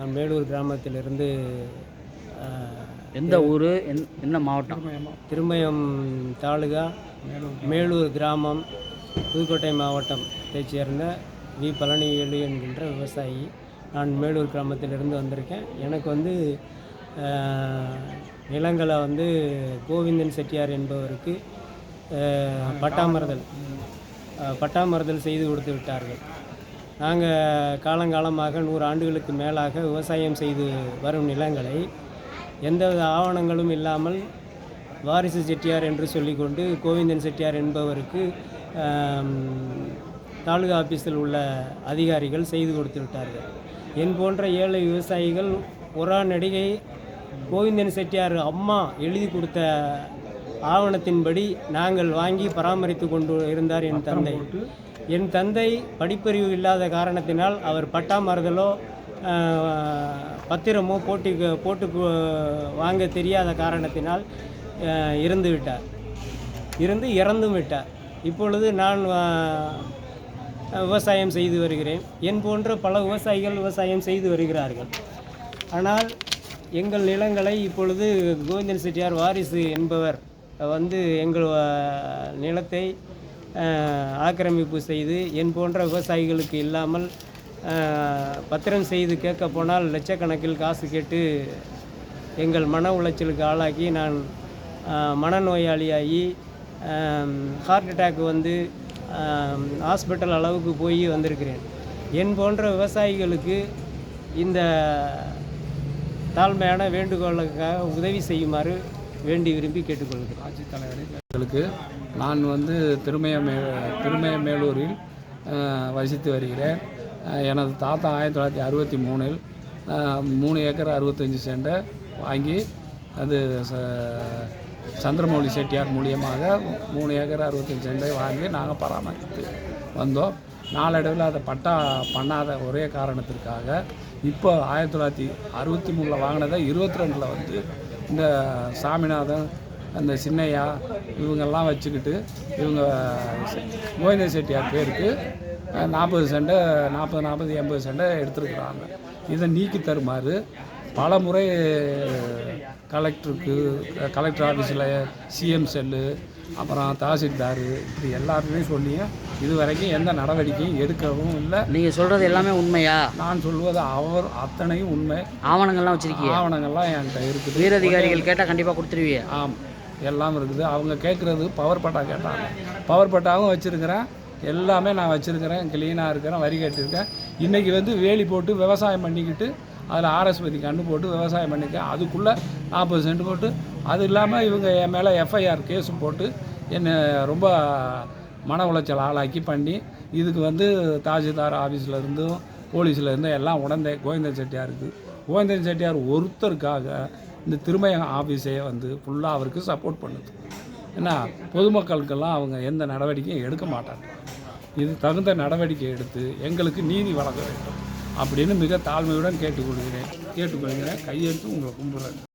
நான் மேலூர் கிராமத்திலிருந்து எந்த ஊர்? என்ன மாவட்டம்? திருமயம். தாலுகா மேலூர் கிராமம். புதுக்கோட்டை மாவட்டத்தைச் சேர்ந்த வி. பழனிவேலு என்கின்ற விவசாயி. நான் மேலூர் கிராமத்திலிருந்து வந்திருக்கேன். எனக்கு வந்து நிலங்களை வந்து கோவிந்தன் செட்டியார் என்பவருக்கு பட்டாமறுதல் பட்டாமறுதல் செய்து கொடுத்து விட்டார்கள். நாங்கள் காலங்காலமாக நூறு ஆண்டுகளுக்கு மேலாக விவசாயம் செய்து வரும் நிலங்களை எந்தவித ஆவணங்களும் இல்லாமல் வாரிசு செட்டியார் என்று சொல்லிக்கொண்டு கோவிந்தன் செட்டியார் என்பவருக்கு தாலுகா ஆஃபீஸில் உள்ள அதிகாரிகள் செய்து கொடுத்து விட்டார்கள். என் போன்ற ஏழை விவசாயிகள் புறா நடிகை கோவிந்தன் செட்டியார் அம்மா எழுதி கொடுத்த ஆவணத்தின்படி நாங்கள் வாங்கி பராமரித்து கொண்டு இருந்தார் என் தந்தை. என் தந்தை படிப்பறிவு இல்லாத காரணத்தினால் அவர் பட்டா மாறுதலோ பத்திரமோ போட்டு போட்டு வாங்க தெரியாத காரணத்தினால் ஆஹ், இறந்து விட்டார். இருந்து இறந்தும் விட்டார். இப்பொழுது நான் விவசாயம் செய்து வருகிறேன். என் போன்ற பல விவசாயிகள் விவசாயம் செய்து வருகிறார்கள். ஆனால் எங்கள் நிலங்களை இப்பொழுது கோவிந்தன் செட்டியார் வாரிசு என்பவர் வந்து எங்கள் நிலத்தை ஆக்கிரமிப்பு செய்து என் போன்ற விவசாயிகளுக்கு இல்லாமல் பத்திரம் செய்து கேட்க போனால் லட்சக்கணக்கில் காசு கேட்டு எங்கள் மன உளைச்சலுக்கு ஆளாக்கி நான் மனநோயாளியாகி ஹார்ட் அட்டாக் வந்து ஹாஸ்பிட்டல் அளவுக்கு போய் வந்திருக்கிறேன். என் போன்ற விவசாயிகளுக்கு இந்த தாழ்மையான வேண்டுகோளுக்காக உதவி செய்யுமாறு வேண்டி விரும்பி கேட்டுக்கொள்கிறேன் ஆட்சித்தலைவர்களுக்கு நான் வந்து திருமயமே திருமயமேலூரில் வசித்து வருகிறேன். எனது தாத்தா ஆயிரத்தி தொள்ளாயிரத்தி அறுபத்தி மூணில் மூணு ஏக்கர் அறுபத்தஞ்சி சென்டை வாங்கி அது ச- சந்திரமௌலி செட்டியார் மூலியமாக மூணு ஏக்கர் அறுபத்தஞ்சி சென்டை வாங்கி நாங்கள் பராமரித்து வந்தோம். நாளடைவில் அதை பட்டா பண்ணாத ஒரே காரணத்திற்காக இப்போ ஆயிரத்தி தொள்ளாயிரத்தி அறுபத்தி மூணில் வாங்கினதை இருபத்தி ரெண்டில் வந்து இந்த சாமிநாதன் அந்த சின்னையா இவங்கெல்லாம் வச்சுக்கிட்டு இவங்க கோவிந்த செட்டியார் பேருக்கு நாற்பது சென்டை நாற்பது நாற்பது எண்பது சென்டை எடுத்துருக்குறாங்க. இதை நீக்கி தருமாறு பல முறை கலெக்டருக்கு கலெக்டர் ஆஃபீஸில் சிஎம் செல்லு அப்புறம் தாசில்தார் இப்படி எல்லாருமே சொல்லியும் இது வரைக்கும் எந்த நடவடிக்கையும் எடுக்கவும் இல்லை. நீங்கள் சொல்கிறது எல்லாமே உண்மையா? நான் சொல்வது அவர் அத்தனையும் உண்மை. ஆவணங்கள்லாம் வச்சுருக்கீங்க ஆவணங்கள்லாம் என்கிட்ட இருக்குது. உயரதிகாரிகள் கேட்டால் கண்டிப்பாக கொடுத்துருவீங்க ஆம் எல்லாம் இருக்குது. அவங்க கேட்குறது பவர் பட்டா கேட்டாங்க. பவர் பட்டாவும் வச்சுருக்கிறேன். எல்லாமே நான் வச்சுருக்கிறேன். க்ளீனாக இருக்கிறேன். வரி கட்டியிருக்கேன். இன்றைக்கி வந்து வேலி போட்டு விவசாயம் பண்ணிக்கிட்டு அதில் ஆர்எஸ்பதி கண்ணு போட்டு விவசாயம் பண்ணிக்க அதுக்குள்ளே நாற்பது சென்ட் போட்டு அது இல்லாமல் இவங்க என் மேலே எஃப்ஐஆர் கேஸும் போட்டு என்னை ரொம்ப மன உளைச்சல் ஆளாக்கி பண்ணி இதுக்கு வந்து தாசில்தார் ஆஃபீஸில் இருந்தும் போலீஸில் இருந்தும் எல்லாம் உடந்தே கோவிந்தன் செட்டியாருக்கு கோவிந்தன் செட்டியார் ஒருத்தருக்காக இந்த திருமயம் ஆஃபீஸே வந்து ஃபுல்லாக அவருக்கு சப்போர்ட் பண்ணுது. ஏன்னா பொதுமக்களுக்கெல்லாம் அவங்க எந்த நடவடிக்கையும் எடுக்க மாட்டாங்க. இது தகுந்த நடவடிக்கை எடுத்து எங்களுக்கு நீதி வழங்க வேண்டும். அப்படின்னு மிக தாழ்மையுடன் கேட்டுக்கொள்கிறேன். கேட்டுக்கொள்கிறேன். கையெழுத்து உங்களை கும்பிட்றேன்.